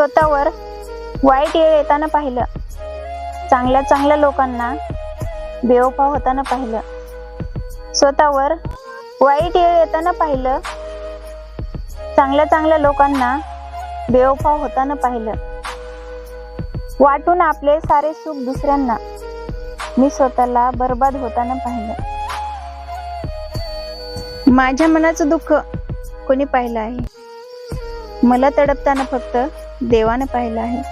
स्वतःवर वाईट येळ येताना पाहिलं. चांगल्या चांगल्या लोकांना बेवफा होताना पाहिलं. स्वतःवर वाईट येळ येताना पाहिलं. चांगल्या चांगल्या लोकांना बेवफा होताना पाहिलं. वाटून आपले सारे सुख दुसऱ्यांना मी स्वतःला बर्बाद होताना पाहिलं. माझ्या मनाचं दुःख कोणी पाहिलं आहे? मला तडपताना फक्त देवानं पाहिलं आहे.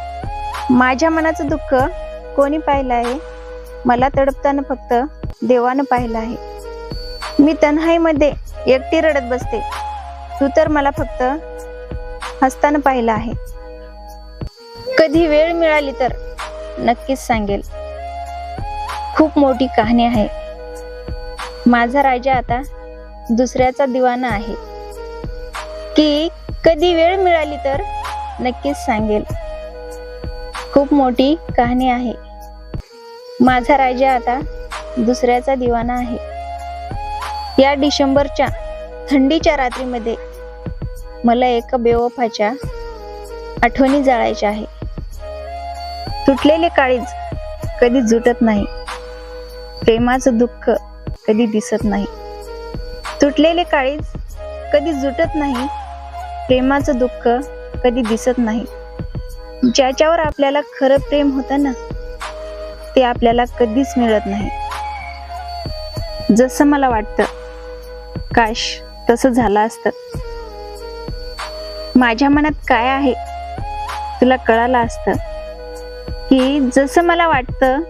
माझ्या मनाचं दुःख कोणी पाहिलं आहे? मला तडपताना फक्त देवानं पाहिलं आहे. मी तन्हाईमध्ये एकटी रडत बसते. तू तर मला फक्त हसताना पाहिलं आहे. कधी वेळ मिळाली तर नक्कीच सांगेल. खूप मोठी कहाणी आहे. माझा राजा आता दुसऱ्याचा दिवाना आहे. की कधी वेळ मिळाली तर नक्कीच सांगेल. खूप मोठी कहाणी आहे. माझा राजा आता दुसऱ्याचा दिवाना आहे. या डिसेंबरच्या थंडीच्या रात्रीमध्ये मला एका बेवफाच्या आठवणी जाळायच्या आहे. तुटलेले काळीज कधी जुटत नाही. प्रेमाचं दुःख कधी दिसत नाही. तुटलेले काळीज कधी जुटत नाही. प्रेमाचं दुःख कधी दिसत नाही. ज्याच्यावर आपल्याला खरं प्रेम होतं ना ते आपल्याला कधीच मिळत नाही. जसं मला वाटतं काश तसं झालं असतं. माझ्या मनात काय आहे तुला कळालं असतं. की जसं मला वाटतं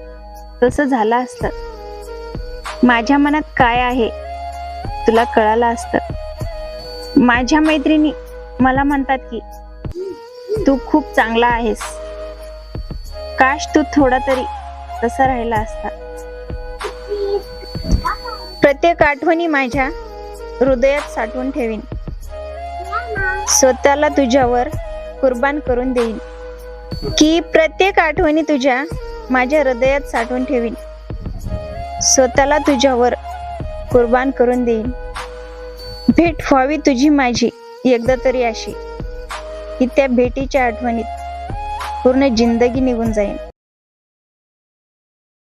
तसं झालं असतं. माझ्या मनात काय आहे तुला कळालं असतं. माझ्या मैत्रिणी मला म्हणतात की तू खूप चांगला आहेस. काश तू थोडा तरी तसा राहिला असता. प्रत्येक आठवणी माझ्या हृदयात साठवून ठेवीन. स्वतःला तुझ्यावर कुर्बान करून देईन. की प्रत्येक आठवणी तुझ्या माझ्या हृदयात साठवून ठेवीन. स्वतःला तुझ्यावर कुर्बान करून देईन. भेट व्हावी तुझी माझी एकदा तरी अशी. की त्या भेटीच्या आठवणीत पूर्ण जिंदगी निघून जाईल